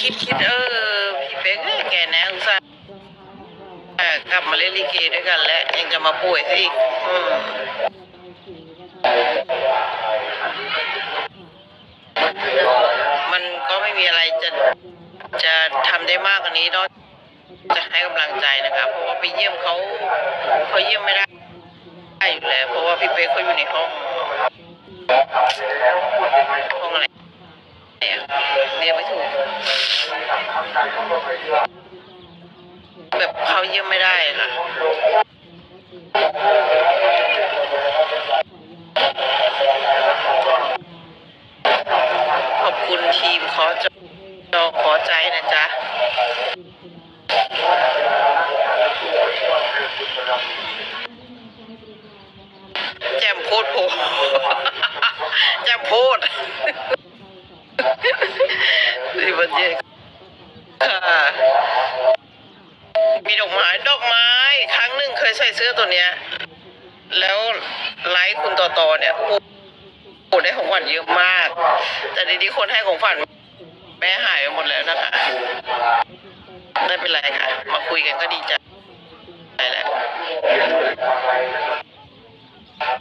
คิดคิดเออพี่เป๊กเอ้ยแกนะอุตส่าห์เอ่อกลับมาเล่นลิเกด้วยกันแล้วยังจะมาป่วยซะอีกอืมมันก็ไม่มีอะไรจะจะทำได้มากกว่านี้นอกจะให้กำลังใจนะครับเพราะว่าไปเยี่ยมเขาเขาเยี่ยมไม่ได้ได้อยู่แล้วเพราะว่าพี่เป๊กเขาอยู่ในห้องห้องอะไร เนี่ยเรียกไม่ถูก แบบเขาเยี่ยมไม่ได้ค่ะขอบคุณทีมขอจอขอใจนะจ๊ะแจมโพดโพแจมโพดดีวันเย็นค่ะ มี ดอกไม้ดอกไม้ ครั้งหนึ่งเคยใส่เสื้อตัวเนี้ย แล้วไลฟ์คุณต่อต่อเนี่ยโอ้โหได้ของขวัญเยอะมาก แต่ดีที่คนให้ของขวัญแม่หายไปหมดแล้วนะคะไม่เป็นไรค่ะ มาคุยกันก็ดีใจแล้ว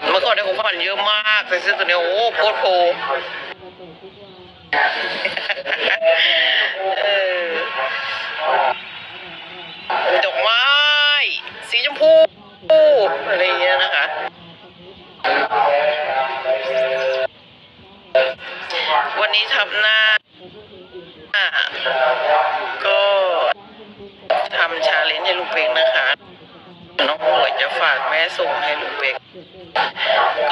เมื่อก่อนได้ของขวัญเยอะมากใส่เสื้อตัวเนี้ยโอ้โหโพดโพ เออดอกไม้ สีชมพูอะไรอย่างเงี้ยนะคะ วันนี้ทำหน้า ก็ทำชาเลนจ์ให้ลูกเป็กนะคะ น้องหวยจะฝากแม่ส่งให้ลุงเป็ก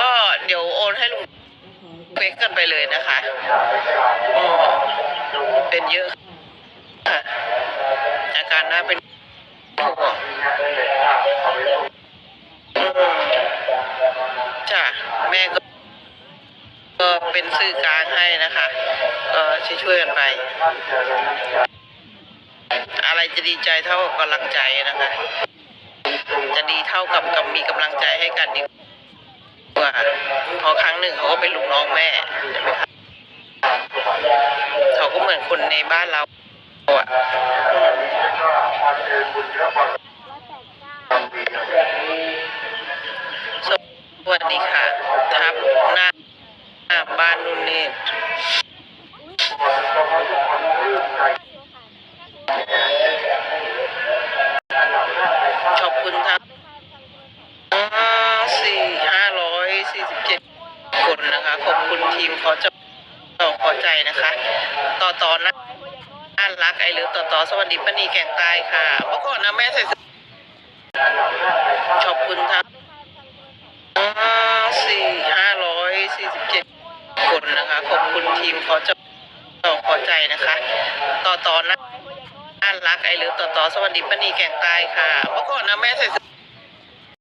ก็เดี๋ยวโอนให้ลุงเป็กกันไปเลยนะคะอืมเป็นเยอะค่ะอาการน่าเป็น จ้ะแม่ก็ก็เป็นสื่อกลางให้นะคะก็ช่วยๆกันไป อะไรจะดีใจเท่ากับกำลังใจนะคะ จะดีเท่ากับกับมีกำลังใจให้กันดีกว่าเพราะครั้งหนึ่งเขาก็เป็นลูกน้องแม่ใช่ไหมคะเขาก็เหมือนคนในบ้านเราอะ นะคะ ขอบคุณทีมขอจอขอใจนะคะ ต่อตอนนะน่ารักไอเลิฟต่อต่อสวัสดีป้านีแก่งใต้ค่ะเมื่อก่อนนะแม่ใส่เสื้อขอบคุณครับสี่ห้าร้อยสี่สิบเจ็ดคนนะคะ ขอบคุณทีมขอจอขอใจนะคะ ต่อตอนนะน่ารักไอเลิฟต่อต่อสวัสดีป้านีแก่งใต้ค่ะเมื่อก่อนนะแม่ใส่